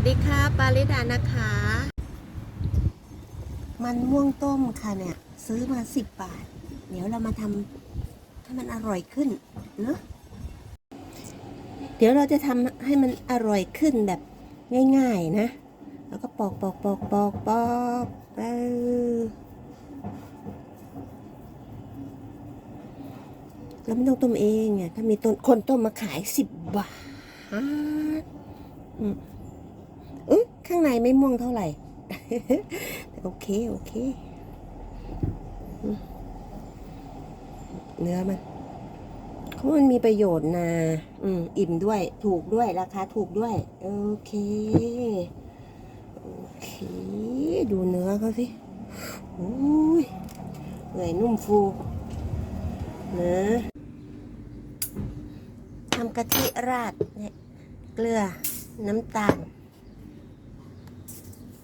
วัสดีค่ะปาริดานะคะ มันม่วงต้มค่ะเนี่ย ซื้อมาสิบบาท เดี๋ยวเรามาทำให้มันอร่อยขึ้นเนอะเดี๋ยวเราจะทำให้มันอร่อยขึ้นแบบง่ายๆนะ แล้วก็ปอกปอกปอกปอกปอกเออแล้วไม่ต้องต้มเองอะถ้ามีต้นคนต้มมาขายสิบบาท อืม เอ๊ะข้างในไม่ม่วงเท่าไหร่ โอเค โอเค เนื้อมันเพราะมันมีประโยชน์นะอืม อิ่มด้วย ถูกด้วย ราคาถูกด้วย โอเค โอเค ดูเนื้อเขาสิอุ้ยเหนื่อยนุ่มฟูนะทำกะทิราดเนี่ยเกลือน้ำตาล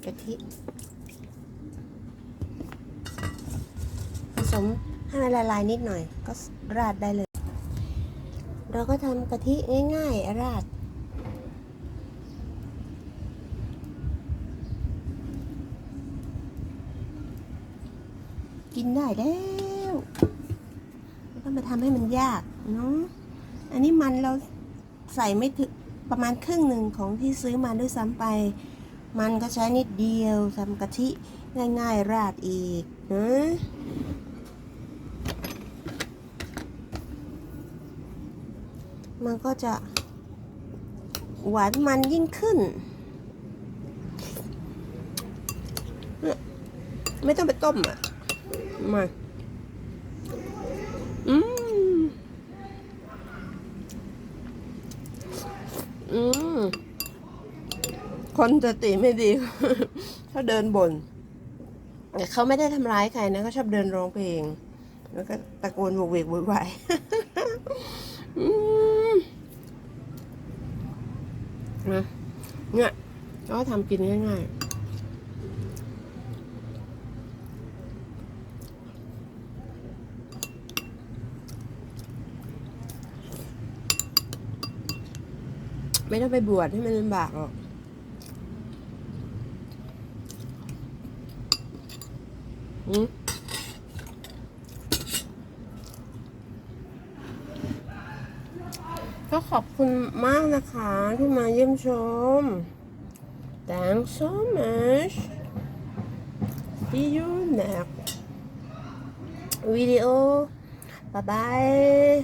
กะทิ ผสมให้มันละลายนิดหน่อย ก็ราดได้เลย เราก็ทำกะทิง่ายๆ ราดกินได้แล้วไม่ต้องมาทำให้มันยากเนาะ อันนี้มันเราใส่ไม่ถึงประมาณครึ่งหนึ่งของที่ซื้อมาด้วยซ้ำไป มันก็ใช้นิดเดียวทำกะทิง่ายๆ ราดอีกนะมันก็จะหวานมันยิ่งขึ้น ไม่ต้องไปต้มอะ มา อืม อืม คนสติไม่ดีเขาเดินบนแต่เขาไม่ได้ทำร้ายใครนะเขาชอบเดินร้องเพลง แล้วก็ตะโกนโวกเวกโวยวายนะเนี่ยก็ทำกินง่ายๆไม่ต้องไปบวชให้มันลำบากหรอก อืม ก็ขอบคุณมากนะคะที่มาเยี่ยมชม Thanks so much See you next video Bye bye